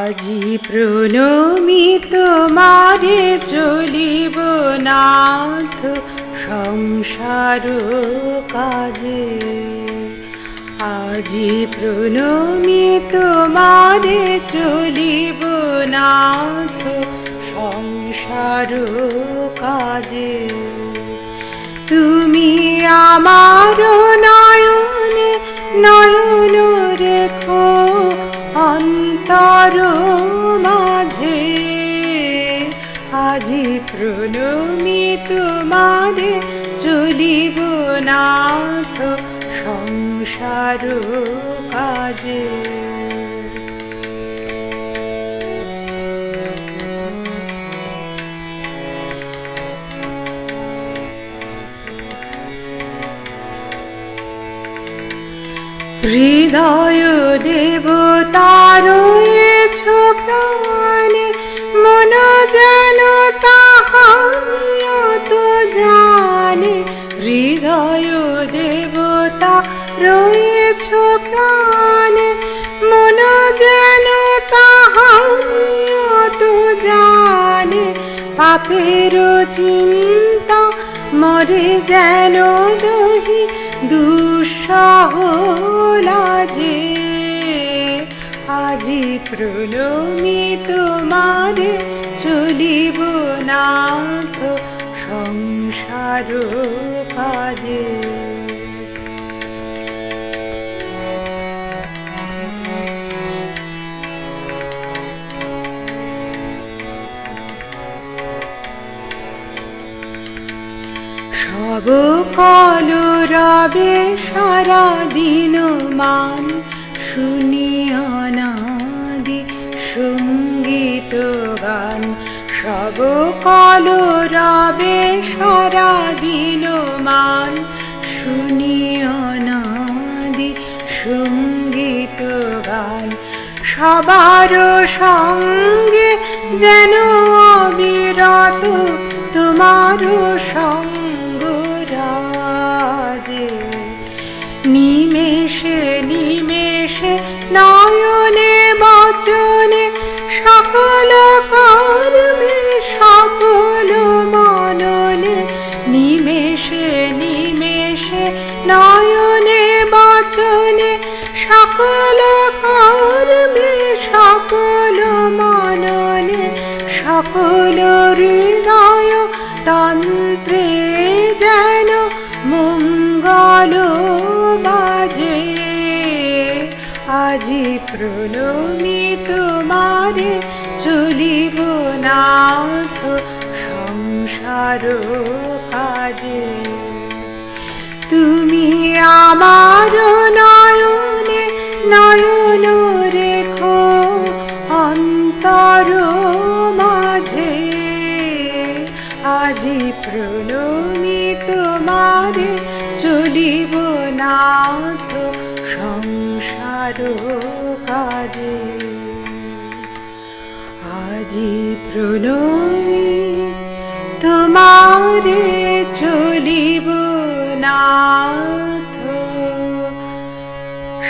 আজি প্রণমি তোমারে চলিব নাথ সংসার কাজে। আজি প্রণমি তোমারে চলিব নাথ সংসার কাজে। তুমি আমার মাঝে। আজি প্রণমি তোমারে চলিব নাথ সংসার কাজে। হৃদয় দেবতার দেবতা রয়েছ প্রাণে, মন যেন তাহারিয়ত জানে। পাপের চিন্তা মরে যেন দহি, দুঃসহ লাজে। আজি প্রণমি তোমারে চলিব নাথ সংসার কাজে। সব কল রবে সারা দিন মান। শুনিয়া নাদি সংগীত গান। সব কল রবে সারা দিন মান। শুনিয়া নাদি সংগীত গান। সবার সঙ্গে যেন নিমেষে নিমেষে, নয়নে, বচনে, সকল কর্মে, সকল মননে, নিমেষে নিমেষে, নয়নে, বচনে, সকল কর্মে, সকল মননে, সকল হৃদয় তন্ত্রে যেন মঙ্গল বাজে। আজি প্রণমি তোমারে চলিব নাথ সংসার কাজে। তুমি আমার নয়নে নয়ন রেখো অন্তর মাঝে। আজি প্রণমি তোমারে চলিব সংসার কাজে। আজি প্রণমি তোমারে চলিব নাথ।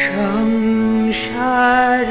সংসার